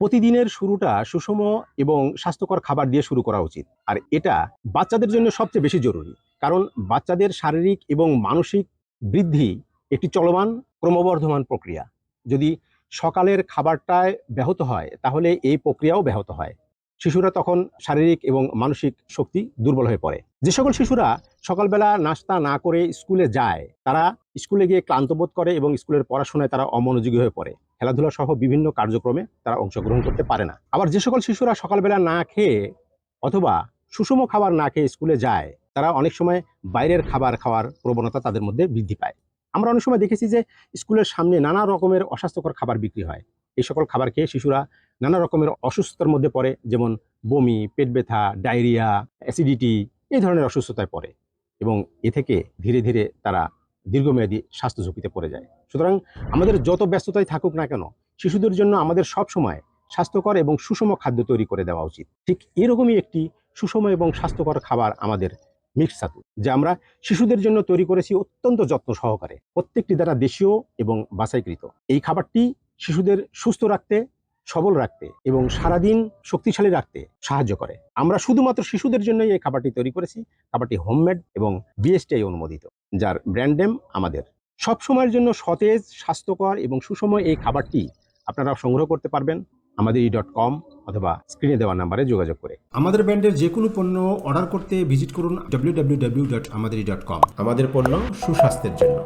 প্রতিদিনের শুরুটা সুষম এবং স্বাস্থ্যকর খাবার দিয়ে শুরু করা উচিত। আর এটা বাচ্চাদের জন্য সবচেয়ে বেশি জরুরি। কারণ বাচ্চাদের শারীরিক এবং মানসিক বৃদ্ধি একটি চলমান, ক্রমবর্ধমান প্রক্রিয়া। যদি সকালের খাবারটায় ব্যাহত হয়, তাহলে এই প্রক্রিয়াও ব্যাহত হয়। শিশুরা তখন শারীরিক এবং মানসিক শক্তি দুর্বল হয়ে পড়ে। যে সকল শিশুরা সকালবেলা নাস্তা না করে স্কুলে যায়, তারা স্কুলে গিয়ে ক্লান্ত বোধ করে এবং স্কুলের পড়াশোনায় তারা অমনোযোগী হয়ে পড়ে। খেলাধুলা সহ বিভিন্ন কার্যক্রমে তারা অংশগ্রহণ করতে পারে না। আবার যে সকল শিশুরা সকালবেলা না খেয়ে অথবা সুষম খাবার না খেয়ে স্কুলে যায়, তারা অনেক সময় বাইরের খাবার খাওয়ার প্রবণতা তাদের মধ্যে বৃদ্ধি পায়। আমরা অনেক সময় দেখেছি যে স্কুলের সামনে নানা রকমের অস্বাস্থ্যকর খাবার বিক্রি হয়। এই সকল খাবার খেয়ে শিশুরা নানা রকমের অসুস্থতার মধ্যে পড়ে, যেমন বমি, পেট ব্যথা, ডায়রিয়া, অ্যাসিডিটি, এই ধরনের অসুস্থতায় পড়ে এবং এ থেকে ধীরে ধীরে তারা দীর্ঘমেয়াদী স্বাস্থ্য ঝুঁকিতে পড়ে যায়। সুতরাং আমাদের যত ব্যস্ততাই থাকুক না কেন, শিশুদের জন্য আমাদের সব সময় স্বাস্থ্যকর এবং সুষম খাদ্য তৈরি করে দেওয়া উচিত। ঠিক এরকমই একটি সুষম এবং স্বাস্থ্যকর খাবার আমাদের মিক্স ছাতু, যা আমরা শিশুদের জন্য তৈরি করেছি অত্যন্ত যত্ন সহকারে। প্রত্যেকটি দ্বারা দেশীয় এবং বাছাইকৃত। এই খাবারটি শিশুদের সুস্থ রাখতে সবল রাখতে এবং সারাদিন শক্তিশালী রাখতে সাহায্য করে। আমরা শুধুমাত্র শিশুদের জন্যই এই খাবারটি তৈরি করেছি। খাবারটি হোমমেড এবং বিএসটিআই অনুমোদিত যার ব্র্যান্ড নেম আমাদের। সব সময়ের জন্য সতেজ স্বাস্থ্যকর এবং সুষম এই খাবারটি আপনারা সংগ্রহ করতে পারবেন আমাদের ই ডট কম অথবা স্ক্রিনে দেওয়া নাম্বারে যোগাযোগ করে। আমাদের ব্র্যান্ডের যে কোনো পণ্য অর্ডার করতে ভিজিট করুন www.আমাদেরই.com আমাদের পণ্য সুস্বাস্থ্যের জন্য।